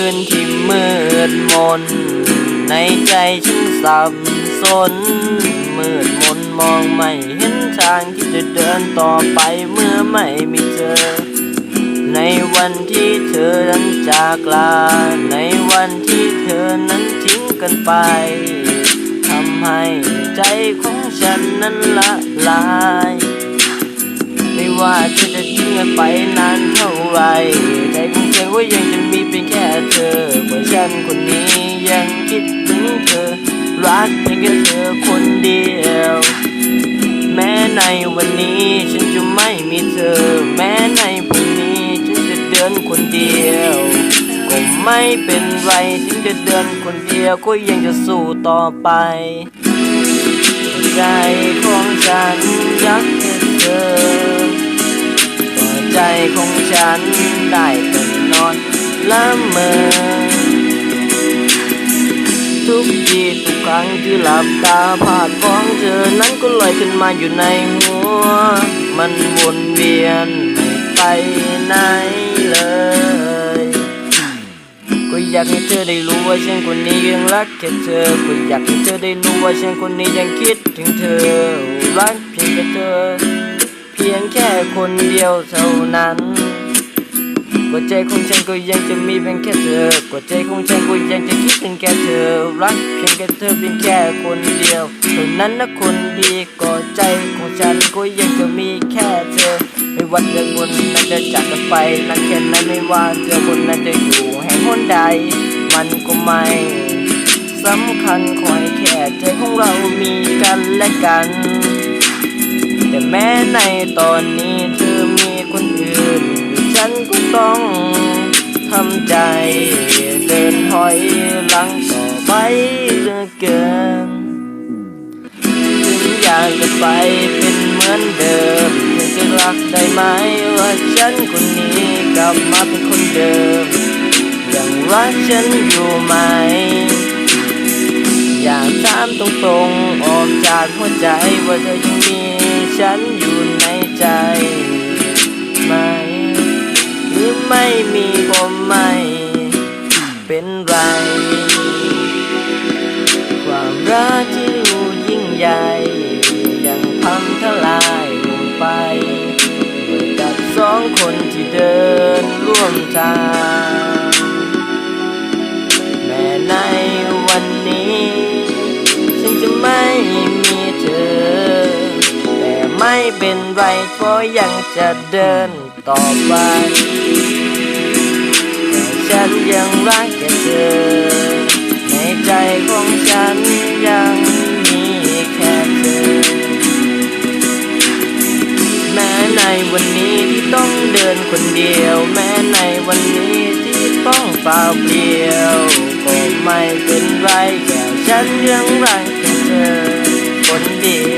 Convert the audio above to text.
คืนที่มืดมน ในใจฉันสับสน มืดมนมองไม่เห็นทางที่จะเดินต่อไปเมื่อไม่มีเธอ ในวันที่เธอนั้นจากลา ในวันที่เธอนั้นทิ้งกันไปทำให้ใจของฉันนั้นละลาย ว่าเธอจะทิ้งกันไปนานเท่าไรใจของฉันก็ยังจะมีเพียงแค่เธอเพราะฉันคนนี้ยังคิดถึงเธอ รักเพียงแค่เธอคนเดียว แม้ในวันนี้ฉันจะไม่มีเธอ แม้ในพรุ่งนี้ฉันจะเดินคนเดียวก็ไม่เป็นไรฉันจะเดินคนเดียวก็ยังจะสู้ต่อไปใจ ของฉันได้แต่นอนละเมอทุกทีทุกครั้งที่หลับตาภาพของเธอนั้นก็ลอยขึ้นมาอยู่ในหัว มันวนเวียนไม่ไปไหนเลย ก็อยากให้เธอได้รู้ว่าฉันคนนี้ยังรักแค่เธอ ก็อยากให้เธอได้รู้ว่าฉันคนนี้ยังคิดถึงเธอ รักเพียงแค่เธอ ค่คนเดียวเท่านั้นหัวใจของฉันก็ยังจะมีเพียงแค่เธอหัวใจของฉันก็ยังจะคิดถึงแค่เธอ รักเพียงแค่เธอเพียงแค่คนเดียวเท่านั้นนะคนดีก็ใจของฉันก็ยังจะมีแค่เธอ ไม่ว่าเธอคนนั้นจะจากกันไปนานแค่ไหนไม่ว่าเธอคนนั้นจะอยู่แห่งหนใด มันก็ไม่สำคัญขอให้แค่ใจของเรามีกันและกัน แต่แม้ในตอนนี้เธอมีคนอื่น ฉันก็ต้องทำใจ เดินถอยหลังต่อไปเหลือเกินถึงอยากจะไปเป็นเหมือนเดิมเธอจะรักได้ไหมว่าฉันคนนี้กลับมาเป็นคนเดิม ยังรักฉันอยู่ไหม อยากถามตรงๆออกจากหัวใจว่าเธอยังมี ฉันอยู่ในใจไหมหรือไม่มีก็ไม่เป็นไร ความรักที่รู้ยิ่งใหญ่ยังพังทลายลงไปเหมือนกับสองคนที่เดินร่วมทางแม้ในวันนี้ ฉันจะไม่มีเธอ ไม่เป็นไรเพราะยังจะเดินต่อไปแต่ฉันยังรักเธอ ในใจของฉันยังมีแค่เธอ แม้ในวันนี้ที่ต้องเดินคนเดียว แม้ในวันนี้ที่ต้องเปล่าเปลี่ยวก็ไม่เป็นไรแค่ฉันยังรักเธอ คนเดียว